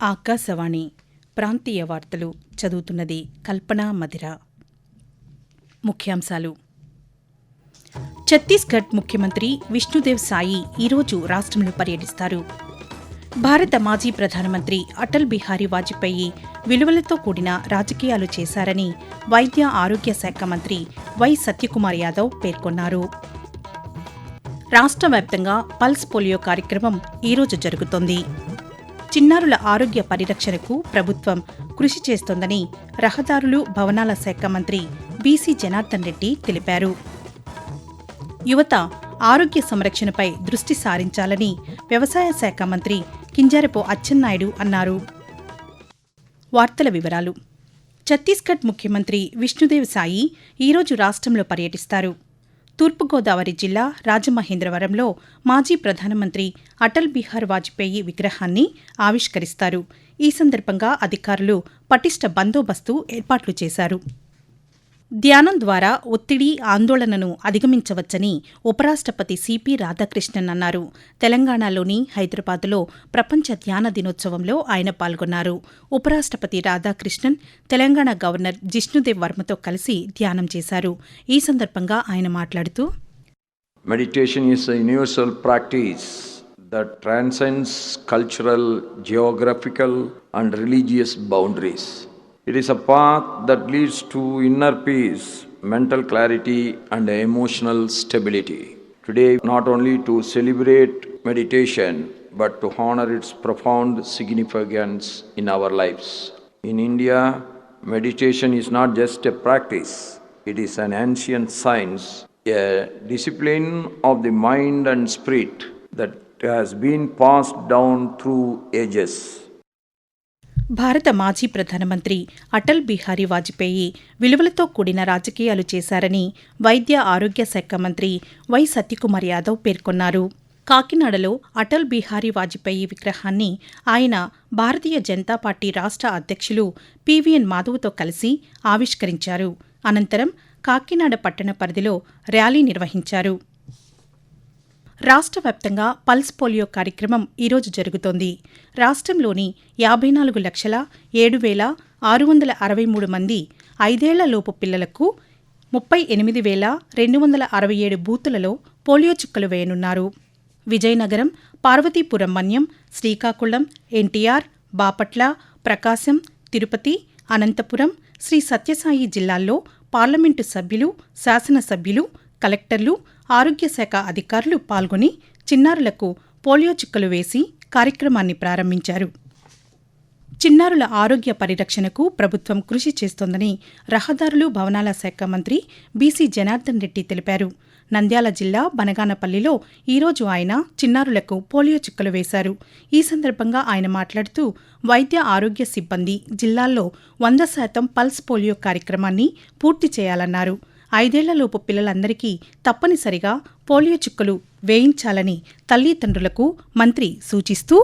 ఆకాశవాణి ప్రాంతీయ వార్తలు చదువుతున్నది కల్పన మధిర. ముఖ్యాంశాలు. ఛత్తీస్గఢ్ ముఖ్యమంత్రి విష్ణుదేవ్ సాయి ఈరోజు రాష్ట్రంలో పర్యటిస్తారు. భారత మాజీ ప్రధానమంత్రి అటల్ బిహారీ వాజ్పేయి విలువలతో కూడిన రాజకీయాలు చేశారని వైద్య ఆరోగ్య శాఖ మంత్రి వై సత్యకుమార్ యాదవ్ పేర్కొన్నారు. రాష్ట్ర వ్యాప్తంగా పల్స్ పోలియో కార్యక్రమం ఈరోజు జరుగుతోంది. చిన్నారుల ఆరోగ్య పరిరక్షణకు ప్రభుత్వం కృషి చేస్తోందని రహదారులు భవనాల శాఖ మంత్రి బీసీ జనార్దన్ రెడ్డి తెలిపారు. యువత ఆరోగ్య సంరక్షణపై దృష్టి సారించాలని వ్యవసాయ శాఖ మంత్రి కింజారపు అచ్చెన్నాయుడు అన్నారు. వార్తల వివరాలు. ఛత్తీస్గఢ్ ముఖ్యమంత్రి విష్ణుదేవ్ సాయి ఈరోజు రాష్ట్రంలో పర్యటిస్తారు. తూర్పుగోదావరి జిల్లా రాజమహేంద్రవరంలో మాజీ ప్రధానమంత్రి అటల్ బిహార్ వాజ్పేయి విగ్రహాన్ని ఆవిష్కరిస్తారు. ఈ సందర్భంగా అధికారులు పటిష్ట బందోబస్తు ఏర్పాట్లు చేశారు. ధ్యానం ద్వారా ఒత్తిడి ఆందోళనను అధిగమించవచ్చని ఉపరాష్ట్రపతి సిపి రాధాకృష్ణన్ అన్నారు. తెలంగాణలోని హైదరాబాద్లో ప్రపంచ ధ్యాన దినోత్సవంలో ఆయన పాల్గొన్నారు. ఉపరాష్ట్రపతి రాధాకృష్ణన్ తెలంగాణ గవర్నర్ జిష్ణుదేవ్ వర్మతో కలిసి ధ్యానం చేశారు. ఈ సందర్భంగా ఆయన మాట్లాడుతూ meditation is universal practice practice that transcends cultural, geographical, and religious boundaries. It is a path that leads to inner peace, mental clarity, and emotional stability. Today, not only to celebrate meditation, but to honor its profound significance in our lives. In India, meditation is not just a practice, it is an ancient science, a discipline of the mind and spirit that has been passed down through ages. భారత మాజీ ప్రధానమంత్రి అటల్ బిహారీ వాజ్పేయి విలువలతో కూడిన రాజకీయాలు చేశారని వైద్య ఆరోగ్య శాఖ మంత్రి వై సత్యకుమార్ యాదవ్ పేర్కొన్నారు. కాకినాడలో అటల్ బిహారీ వాజ్పేయి విగ్రహాన్ని ఆయన భారతీయ జనతా పార్టీ రాష్ట్ర అధ్యక్షులు పివిఎన్ మాధవ్తో కలిసి ఆవిష్కరించారు. అనంతరం కాకినాడ పట్టణ పరిధిలో ర్యాలీ నిర్వహించారు. రాష్ట్ర వ్యాప్తంగా పల్స్ పోలియో కార్యక్రమం ఈరోజు జరుగుతోంది. రాష్ట్రంలోని యాభై నాలుగు లక్షల ఏడు వేల ఆరు వందల అరవై మూడు మంది ఐదేళ్ళలోపు పిల్లలకు ముప్పై ఎనిమిది వేల రెండు వందల అరవై ఏడు బూతులలో పోలియో చుక్కలు వేయనున్నారు. విజయనగరం పార్వతీపురం మన్యం శ్రీకాకుళం ఎన్టీఆర్ బాపట్ల ప్రకాశం తిరుపతి అనంతపురం శ్రీ సత్యసాయి జిల్లాల్లో పార్లమెంటు సభ్యులు శాసనసభ్యులు కలెక్టర్లు ఆరోగ్య శాఖ అధికారులు పాల్గొని చిన్నారులకు పోలియో చుక్కలు వేసి కార్యక్రమాన్ని ప్రారంభించారు. చిన్నారుల ఆరోగ్య పరిరక్షణకు ప్రభుత్వం కృషి చేస్తోందని రహదారులు భవనాల శాఖ మంత్రి బీసీ జనార్దన్ రెడ్డి తెలిపారు. నంద్యాల జిల్లా బనగానపల్లిలో ఈరోజు ఆయన చిన్నారులకు పోలియో చుక్కలు వేశారు. ఈ సందర్భంగా ఆయన మాట్లాడుతూ వైద్య ఆరోగ్య సిబ్బంది జిల్లాల్లో వంద శాతం పల్స్ పోలియో కార్యక్రమాన్ని పూర్తి చేయాలన్నారు. ఐదేళ్ళలోపు పిల్లలందరికీ తప్పనిసరిగా పోలియో చుక్కలు వేయించాలని తల్లిదండ్రులకు మంత్రి సూచిస్తూ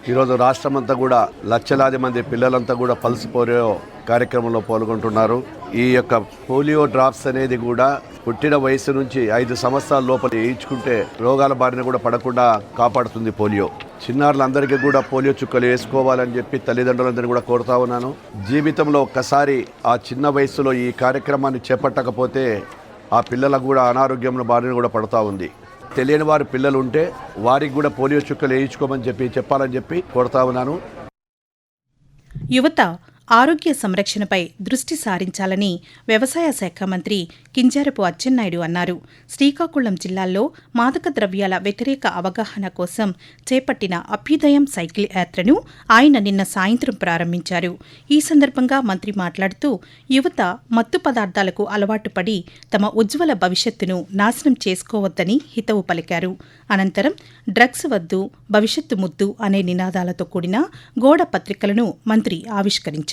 ఈరోజు రాష్ట్రమంతా కూడా లక్షలాది మంది పిల్లలంతా కూడా పల్స్ పోలియో కార్యక్రమంలో పాల్గొంటున్నారు. ఈ యొక్క పోలియో డ్రాప్స్ అనేది కూడా పుట్టిన వయసు నుంచి ఐదు సంవత్సరాల లోపల వేయించుకుంటే రోగాల బారిన కూడా పడకుండా కాపాడుతుంది పోలియో. చిన్నారులందరికీ కూడా పోలియో చుక్కలు వేసుకోవాలని చెప్పి తల్లిదండ్రులందరినీ కూడా కోరుతా ఉన్నాను. జీవితంలో ఒక్కసారి ఆ చిన్న వయసులో ఈ కార్యక్రమాన్ని చేపట్టకపోతే ఆ పిల్లలకు కూడా అనారోగ్యం బారిన కూడా పడుతూ ఉంది. తెలియని వారి పిల్లలు ఉంటే వారికి కూడా పోలియో చుక్కలు వేయించుకోమని చెప్పి చెప్పాలని చెప్పి కోరుతా ఉన్నాను. యువత ఆరోగ్య సంరక్షణపై దృష్టి సారించాలని వ్యవసాయ శాఖ మంత్రి కింజారపు అచ్చెన్నాయుడు అన్నారు. శ్రీకాకుళం జిల్లాలో మాదక ద్రవ్యాల వ్యతిరేక అవగాహన కోసం చేపట్టిన అభ్యుదయం సైకిల్ యాత్రను ఆయన నిన్న సాయంత్రం ప్రారంభించారు. ఈ సందర్భంగా మంత్రి మాట్లాడుతూ యువత మత్తు పదార్థాలకు అలవాటు పడి తమ ఉజ్వల భవిష్యత్తును నాశనం చేసుకోవద్దని హితవు పలికారు. అనంతరం డ్రగ్స్ వద్దు భవిష్యత్తు ముద్దు అనే నినాదాలతో కూడిన గోడ పత్రికలను మంత్రి ఆవిష్కరించారు.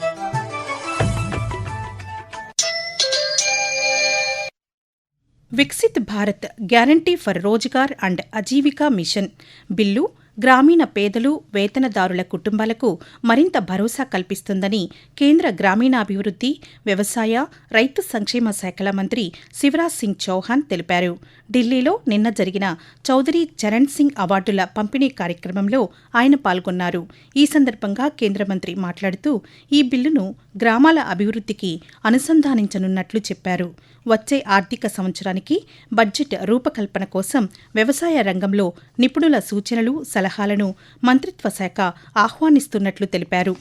Viksit Bharat guarantee for Rozgar and Ajeevika mission. Bill గ్రామీణ పేదలు వేతనదారుల కుటుంబాలకు మరింత భరోసా కల్పిస్తుందని కేంద్ర గ్రామీణాభివృద్ధి వ్యవసాయ రైతు సంక్షేమ శాఖల మంత్రి శివరాజ్ సింగ్ చౌహాన్ తెలిపారు. ఢిల్లీలో నిన్న జరిగిన చౌదరి చరణ్ సింగ్ అవార్డుల పంపిణీ కార్యక్రమంలో ఆయన పాల్గొన్నారు. ఈ సందర్భంగా కేంద్ర మంత్రి మాట్లాడుతూ ఈ బిల్లును గ్రామాల అభివృద్ధికి అనుసంధానించనున్నట్లు చెప్పారు. వచ్చే ఆర్థిక సంవత్సరానికి బడ్జెట్ రూపకల్పన కోసం వ్యవసాయ రంగంలో నిపుణుల సూచనలు సలహా సలహాలను మంత్రిత్వ శాఖ ఆహ్వానిస్తున్నట్లు తెలిపారు.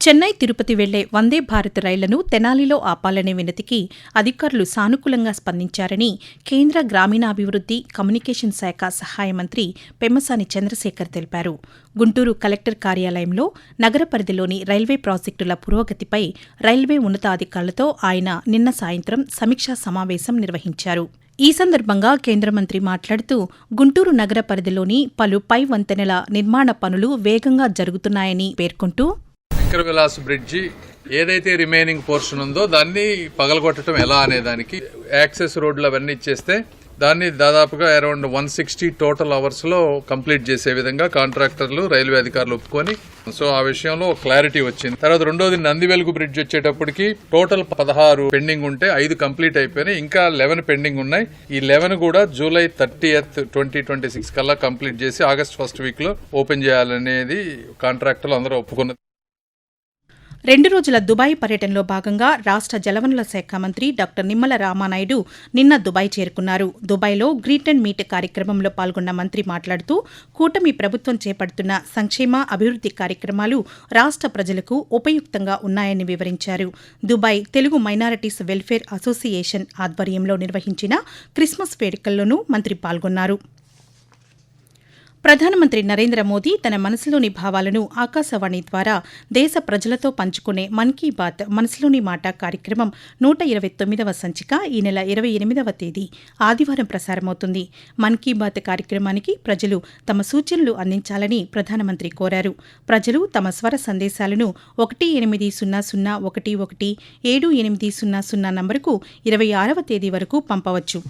చెన్నై తిరుపతి వెళ్ళే వందే భారత్ రైళ్ళను తెనాలిలో ఆపాలనే వినతికి అధికారులు సానుకూలంగా స్పందించారని కేంద్ర గ్రామీణాభివృద్ధి కమ్యూనికేషన్ శాఖ సహాయ మంత్రి పెమ్మసాని చంద్రశేఖర్ తెలిపారు. గుంటూరు కలెక్టర్ కార్యాలయంలో నగర పరిధిలోని రైల్వే ప్రాజెక్టుల పురోగతిపై రైల్వే ఉన్నతాధికారులతో ఆయన నిన్న సాయంత్రం సమీక్షా సమావేశం నిర్వహించారు. ఈ సందర్భంగా కేంద్ర మంత్రి మాట్లాడుతూ గుంటూరు నగర పరిధిలోని పలు పై వంతెనల నిర్మాణ పనులు వేగంగా జరుగుతున్నాయని పేర్కొంటూ శంకరవిలాస్ బ్రిడ్జి ఏదైతే రిమైనింగ్ పోర్షన్ ఉందో దాన్ని పగలగొట్టడం ఎలా అనే దానికి యాక్సెస్ రోడ్లు అవన్నీ ఇచ్చేస్తే దాన్ని దాదాపుగా అరౌండ్ వన్ సిక్స్టీ టోటల్ అవర్స్లో కంప్లీట్ చేసే విధంగా కాంట్రాక్టర్లు రైల్వే అధికారులు ఒప్పుకొని. సో ఆ విషయంలో క్లారిటీ వచ్చింది. తర్వాత రెండోది నందివెలుగు బ్రిడ్జ్ వచ్చేటప్పటికి టోటల్ పదహారు పెండింగ్ ఉంటే ఐదు కంప్లీట్ అయిపోయినాయి. ఇంకా లెవెన్ పెండింగ్ ఉన్నాయి. ఈ లెవెన్ కూడా July thirty twenty twenty six కల్లా కంప్లీట్ చేసి ఆగస్ట్ ఫస్ట్ వీక్లో ఓపెన్ చేయాలనేది కాంట్రాక్టర్లు అందరూ ఒప్పుకున్నారు. రెండు రోజుల దుబాయ్ పర్యటనలో భాగంగా రాష్ట్ర జలవనరుల శాఖ మంత్రి డాక్టర్ నిమ్మల రామానాయుడు నిన్న దుబాయ్ చేరుకున్నారు. దుబాయ్లో గ్రీట్ అండ్ మీట్ కార్యక్రమంలో పాల్గొన్న మంత్రి మాట్లాడుతూ కూటమి ప్రభుత్వం చేపడుతున్న సంక్షేమ అభివృద్ధి కార్యక్రమాలు రాష్ట్ర ప్రజలకు ఉపయుక్తంగా ఉన్నాయని వివరించారు. Dubai Telugu minorities welfare association ఆధ్వర్యంలో నిర్వహించిన క్రిస్మస్ వేడుకల్లోనూ మంత్రి పాల్గొన్నారు. ప్రధానమంత్రి నరేంద్ర మోదీ తన మనసులోని భావాలను ఆకాశవాణి ద్వారా దేశ ప్రజలతో పంచుకునే మన్ కీ బాత్ మనసులోని మాట కార్యక్రమం నూట ఇరవై తొమ్మిదవ సంచిక ఈ నెల ఇరవై ఎనిమిదవ తేదీ ఆదివారం ప్రసారమవుతుంది. మన్ కీ బాత్ కార్యక్రమానికి ప్రజలు తమ సూచనలు అందించాలని ప్రధానమంత్రి కోరారు. ప్రజలు తమ స్వర సందేశాలను ఒకటి ఎనిమిది సున్నా సున్నా ఒకటి ఒకటి ఏడు ఎనిమిది సున్నా సున్నా నంబరుకు ఇరవై ఆరవ తేదీ వరకు పంపవచ్చు.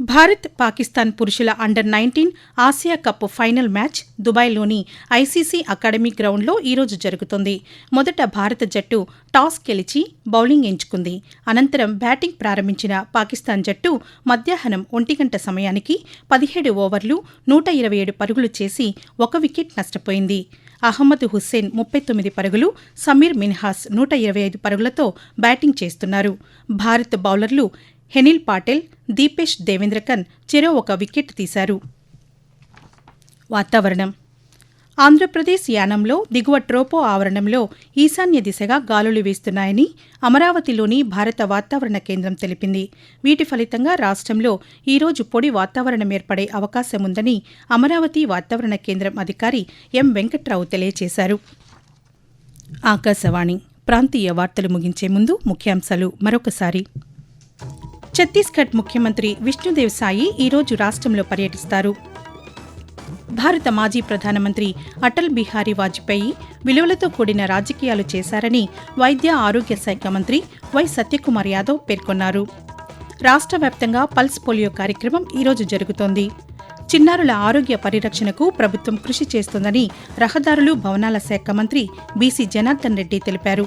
భారత్ పాకిస్తాన్ పురుషుల under nineteen Asia cup final match దుబాయ్లోని ICC academy గ్రౌండ్లో ఈరోజు జరుగుతుంది. మొదట భారత జట్టు టాస్ గెలిచి బౌలింగ్ ఎంచుకుంది. అనంతరం బ్యాటింగ్ ప్రారంభించిన పాకిస్తాన్ జట్టు మధ్యాహ్నం ఒంటి గంట సమయానికి పదిహేడు ఓవర్లు నూట ఇరవై ఏడు పరుగులు చేసి ఒక వికెట్ నష్టపోయింది. అహ్మద్ హుస్సేన్ ముప్పై తొమ్మిది పరుగులు సమీర్ మిన్హాస్ నూట ఇరవై ఐదు పరుగులతో బ్యాటింగ్ చేస్తున్నారు. భారత్ బౌలర్లు హెనిల్ పాటెల్ దీపేష్ దేవేంద్రకన్ చెరో ఒక వికెట్ తీశారు. వాతావరణం. ఆంధ్రప్రదేశ్ యానంలో దిగువ ట్రోపో ఆవరణంలో ఈశాన్య దిశగా గాలులు వీస్తున్నాయని అమరావతిలోని భారత వాతావరణ కేంద్రం తెలిపింది. వీటి ఫలితంగా రాష్ట్రంలో ఈరోజు పొడి వాతావరణం ఏర్పడే అవకాశం ఉందని అమరావతి వాతావరణ కేంద్రం అధికారి ఎం వెంకట్రావు తెలియజేశారు. ఆకాశవాణి ప్రాంతీయ వార్తలు ముగించే ముందు ముఖ్యాంశాలు మరొకసారి. ఛత్తీస్గఢ్ ముఖ్యమంత్రి విష్ణుదేవ్ సాయి ఈరోజు రాష్ట్రంలో పర్యటిస్తారు. భారత మాజీ ప్రధానమంత్రి అటల్ బిహారీ వాజ్పేయి విలువలతో కూడిన రాజకీయాలు చేశారని వైద్య ఆరోగ్య శాఖ మంత్రి వై సత్యకుమార్ యాదవ్ పేర్కొన్నారు. రాష్ట్ర వ్యాప్తంగా పల్స్ పోలియో కార్యక్రమం ఈరోజు జరుగుతోంది. చిన్నారుల ఆరోగ్య పరిరక్షణకు ప్రభుత్వం కృషి చేస్తోందని రహదారులు భవనాల శాఖ మంత్రి బీసీ జనార్దన్ రెడ్డి తెలిపారు.